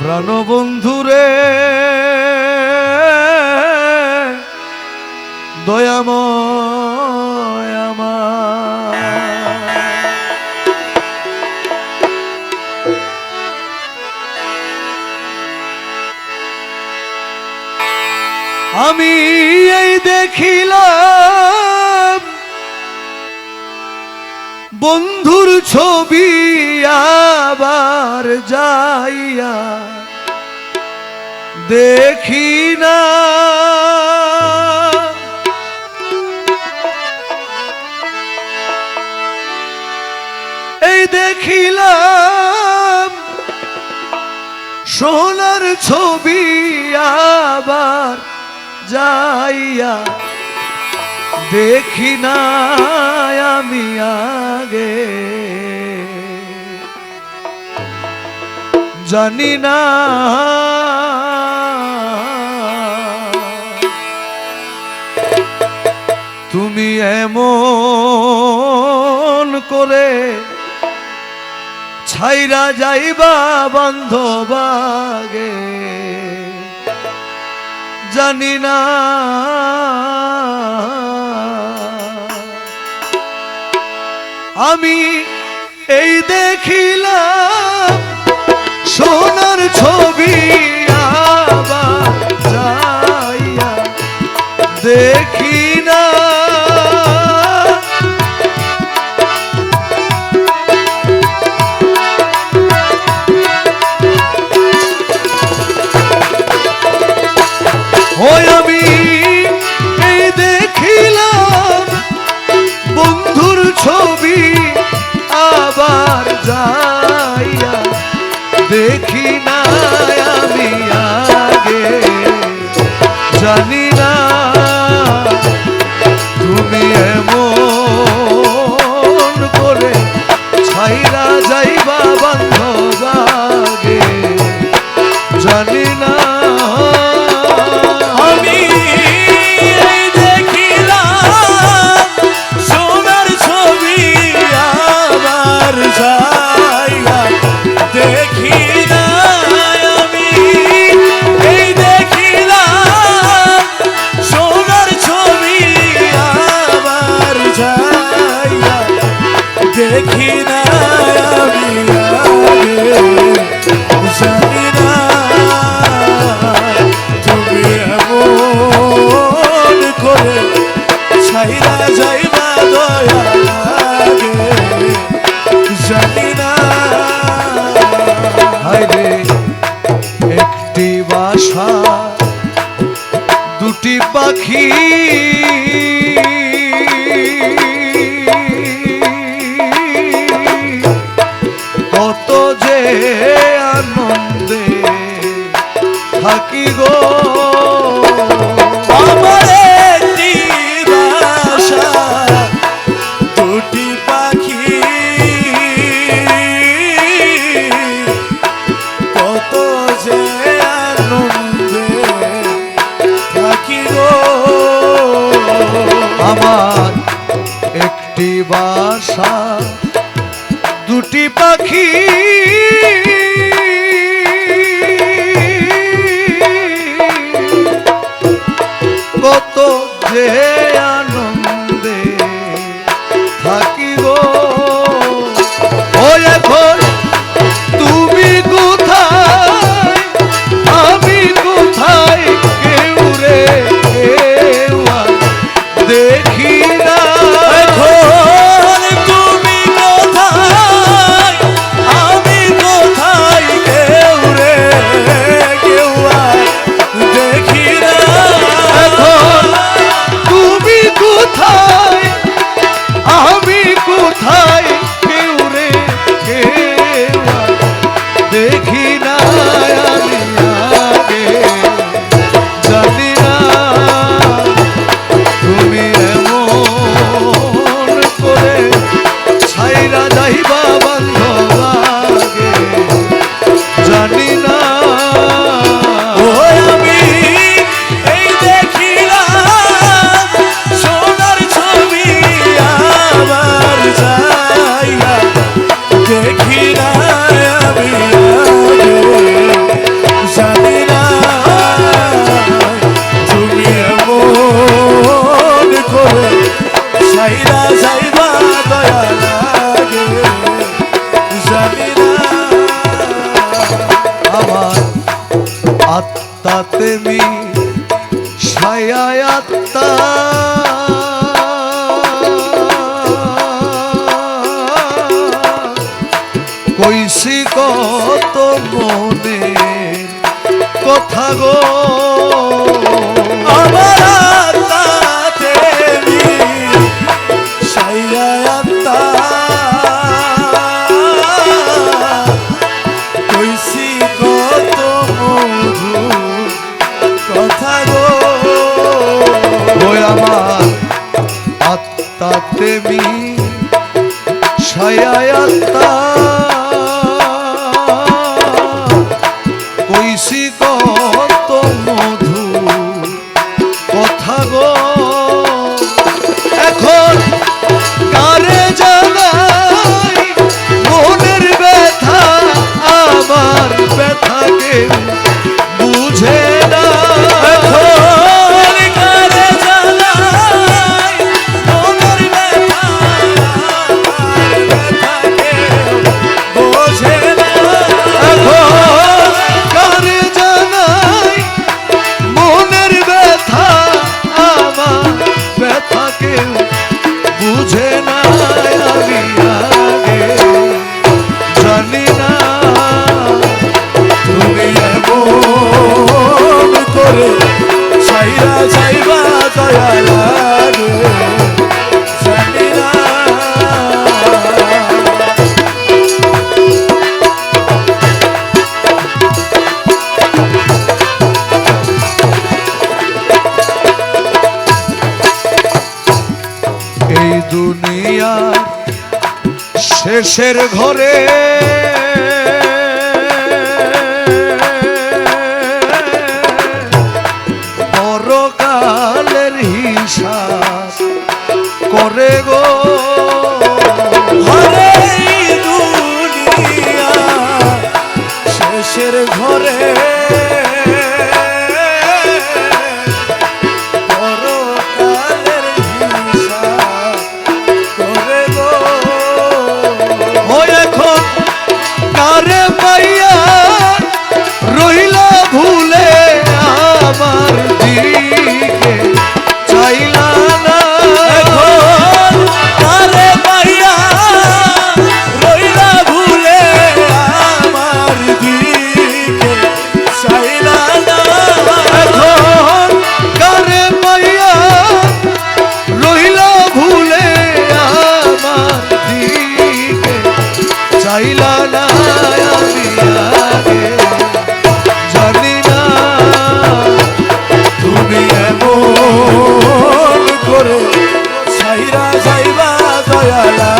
প্রাণবন্ধুরে দয়াম আমি এই দেখিলা বন্ধুর ছবি আবার যাইয়া দেখি না। এই দেখিলাম সোনার ছবি আবার যাইয়া দেখি না আমি আগে। জানি না। তুমি এমন করে ছাইরা যাইবা বান্ধবাগে। জানি না। আমি এই দেখিলাম সোনার ছবি আবার যাইয়া দেখি না। আশা দুটি পাখি। কত যে আনন্দে থাকি গো। বাসা দুটি পাখি। কত যে আন হয় আত্মাতে মি ছায়া শেষের ঘরে এমন